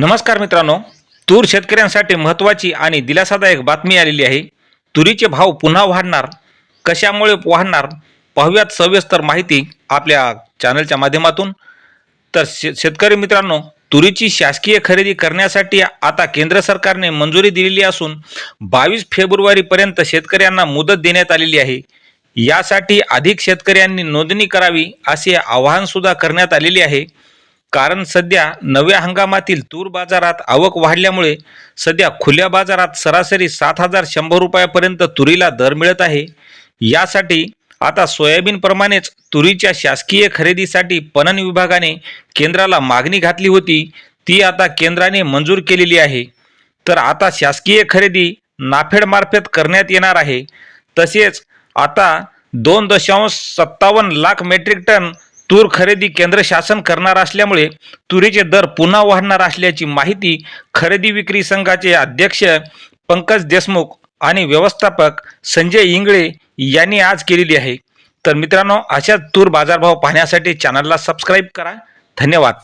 नमस्कार मित्रांनो तूर शेतकऱ्यांसाठी महत्त्वाची आणि दिलासादायक बातमी आलेली आहे. तुरीचे भाव पुन्हा वाढणार कशामुळे वाढणार पाहूयात सविस्तर माहिती आपल्या चॅनलच्या माध्यमातून. तर शे शेतकरी मित्रांनो तुरीची शासकीय खरेदी करण्यासाठी आता केंद्र सरकारने मंजुरी दिलेली असून बावीस फेब्रुवारीपर्यंत शेतकऱ्यांना मुदत देण्यात आलेली आहे. यासाठी अधिक शेतकऱ्यांनी नोंदणी करावी असे आवाहनसुद्धा करण्यात आलेले आहे. कारण सध्या नव्या हंगामातील तूर बाजारात आवक वाढल्यामुळे सध्या खुल्या बाजारात सरासरी सात हजार शंभर रुपयापर्यंत तुरीला दर मिळत आहे. यासाठी आता सोयाबीनप्रमाणेच तुरीच्या शासकीय खरेदीसाठी पणन विभागाने केंद्राला मागणी घातली होती. ती आता केंद्राने मंजूर केलेली आहे. तर आता शासकीय खरेदी नाफेडमार्फत करण्यात येणार आहे. तसेच आता दोन दशांश सत्तावन्न लाख मेट्रिक टन तूर खरेदी केंद्र शासन करणार असल्यामुळे तुरीचे दर पुन्हा वाढणार असल्याची माहिती खरेदी विक्री संघाचे अध्यक्ष पंकज देशमुख आणि व्यवस्थापक संजय इंगळे यांनी आज केलेली आहे. तर मित्रांनो अशाच तूर बाजारभाव पाहण्यासाठी चॅनलला सबस्क्राईब करा. धन्यवाद.